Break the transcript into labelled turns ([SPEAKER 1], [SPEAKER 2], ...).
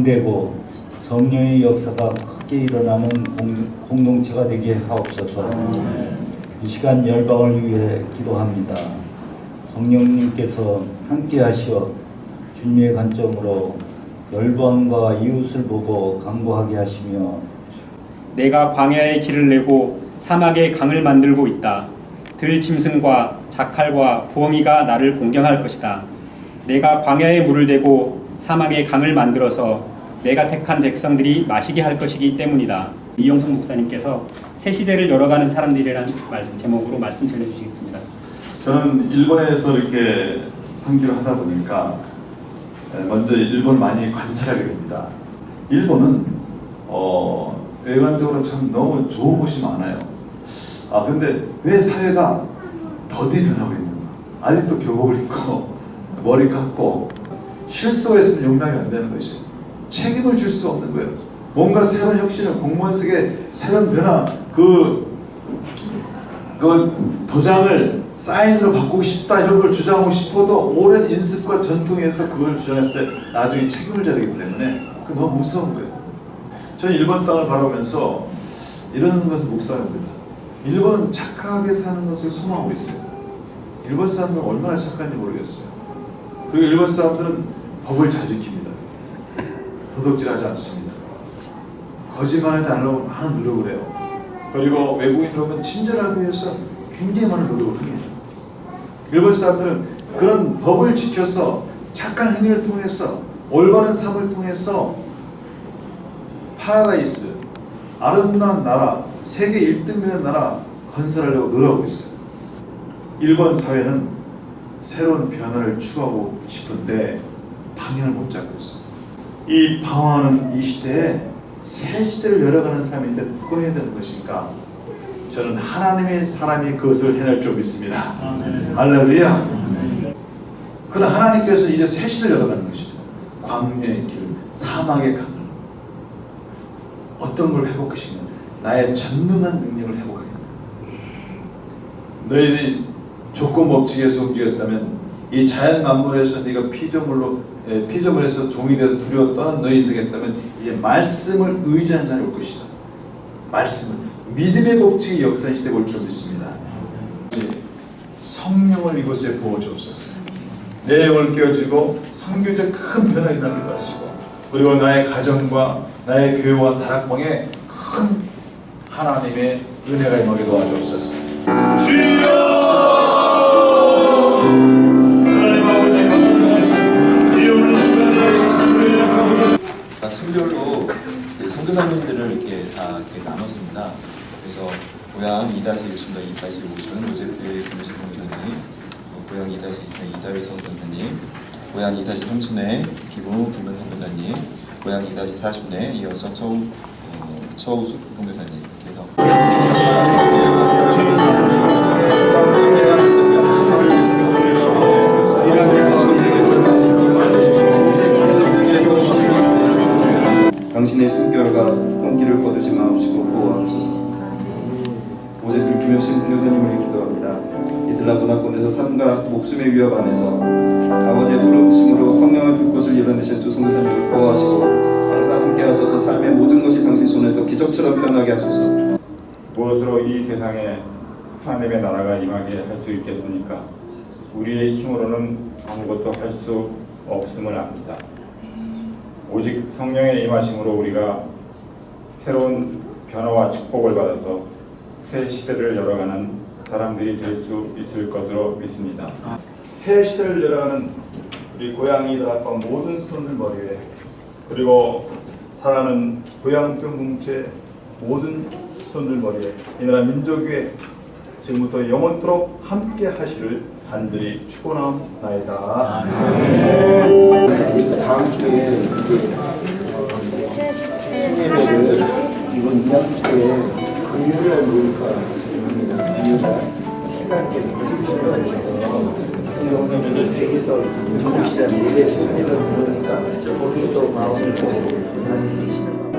[SPEAKER 1] 부흥되고 성령의 역사가 크게 일어나는 공, 공동체가 되게 하옵소서. 이 시간 열방을 위해 기도합니다. 성령님께서 함께 하시어 주님의 관점으로 열방과 이웃을 보고 강구하게 하시며
[SPEAKER 2] 내가 광야의 길을 내고 사막의 강을 만들고 있다. 들 짐승과 자칼과 부엉이가 나를 공경할 것이다. 내가 광야에 물을 대고 사막의 강을 만들어서 내가 택한 백성들이 마시게 할 것이기 때문이다. 이영성 목사님께서 새 시대를 열어가는 사람들이라는 말씀 제목으로 말씀 전해주시겠습니다.
[SPEAKER 3] 저는 일본에서 이렇게 선교를 하다 보니까 먼저 일본 많이 관찰하게 됩니다. 일본은 어, 외관적으로 참 너무 좋은 곳이 많아요. 아 근데 왜 사회가 더디 변하고 있는가? 아직도 교복을 입고 머리 감고 실수가 있으면 용납이 안 되는 것이 책임을 질 수 없는 거예요. 뭔가 새로운 혁신을 공무원 속에 새로운 변화 그, 그 도장을 사인으로 바꾸고 싶다 이런 걸 주장하고 싶어도 오랜 인습과 전통에서 그걸 주장했을 때 나중에 책임을 져야 되기 때문에 그 너무 무서운 거예요. 저는 일본 땅을 바라보면서 이런 것을 묵상합니다. 일본은 착하게 사는 것을 소망하고 있어요. 일본 사람들은 얼마나 착한지 모르겠어요. 그리고 일본 사람들은 법을 잘 지킵니다. 도둑질하지 않습니다. 거짓말하지 않으려고 많은 노력을 해요. 그리고 외국인들 오면 친절하기 위해서 굉장히 많은 노력을 합니다. 일본 사람들은 그런 법을 지켜서 착한 행위를 통해서 올바른 삶을 통해서 파라다이스 아름다운 나라 세계 1등이라는 나라 건설하려고 노력하고 있어요. 일본 사회는 새로운 변화를 추구하고 싶은데 방향을 못 잡고 있어요. 이 방황하는 이 시대에 새 시대를 열어가는 사람인데 누가 해야 되는 것인가? 저는 하나님의 사람이 그것을 해낼 줄 믿습니다. 할렐루야. 그러나 하나님께서 이제 새 시대를 열어가는 것입니다. 광야의 길, 사막의 강을 어떤 걸 것이냐? 나의 전능한 능력을 회복하겠다. 너희들이 조건 법칙에서 움직였다면 이 자연 만물에서 네가 피조물로 에, 피조물에서 종이 되어서 두려워 떠난 너희 되겠다면 이제 말씀을 의지한 날이 올 것이다. 말씀을 믿음의 법칙이 역사 시대 올줄 믿습니다. 성령을 이곳에 부어 주옵소서. 내 영을 깨워주고 성교적 큰 변화가 일어나게 하시고 그리고 나의 가정과 나의 교회와 다락방에 큰 하나님의 은혜가 임하게 도와주옵소서.
[SPEAKER 4] 각 그 선교사님들을 이렇게 다 이렇게 나눴습니다. 그래서 고향 2-1입니다. 2-5은 오제프의 김효식 선교사님, 어, 고향 2-2는 이다윗 선교사님, 고향 2-3순의 기부 김은 선교사님, 고향 2-4순의 이어서 처우 어, 처우수 선교사님 이렇게 해서
[SPEAKER 5] 김효신 교사님을 기도합니다. 이슬람 문화권에서 삶과 목숨의 위협 안에서 아버지의 부르심으로 성령의 불꽃을 이뤄내신 두 성교사님을 보호하시고 항상 함께 하셔서 삶의 모든 것이 당신 손에서 기적처럼 변하게 하소서.
[SPEAKER 6] 무엇으로 이 세상에 하나님의 나라가 임하게 할 수 있겠습니까? 우리의 힘으로는 아무것도 할 수 없음을 압니다. 오직 성령의 임하심으로 우리가 새로운 변화와 축복을 받아서 새 시대를 열어가는 사람들이 될 수 있을 것으로 믿습니다.
[SPEAKER 3] 새 시대를 열어가는 우리 고양이 다락방 모든 손들 머리에 그리고 사랑하는 고향교 공체 모든 손들 머리에 이 나라 민족 위에 지금부터 영원토록 함께 하시를 간절히 축원하옵나이다.
[SPEAKER 7] 다음 주에 이제 영상을 댁에서 전국시장 예배 손님을 부르니까 거기에 또 마음을 많이 쓰시는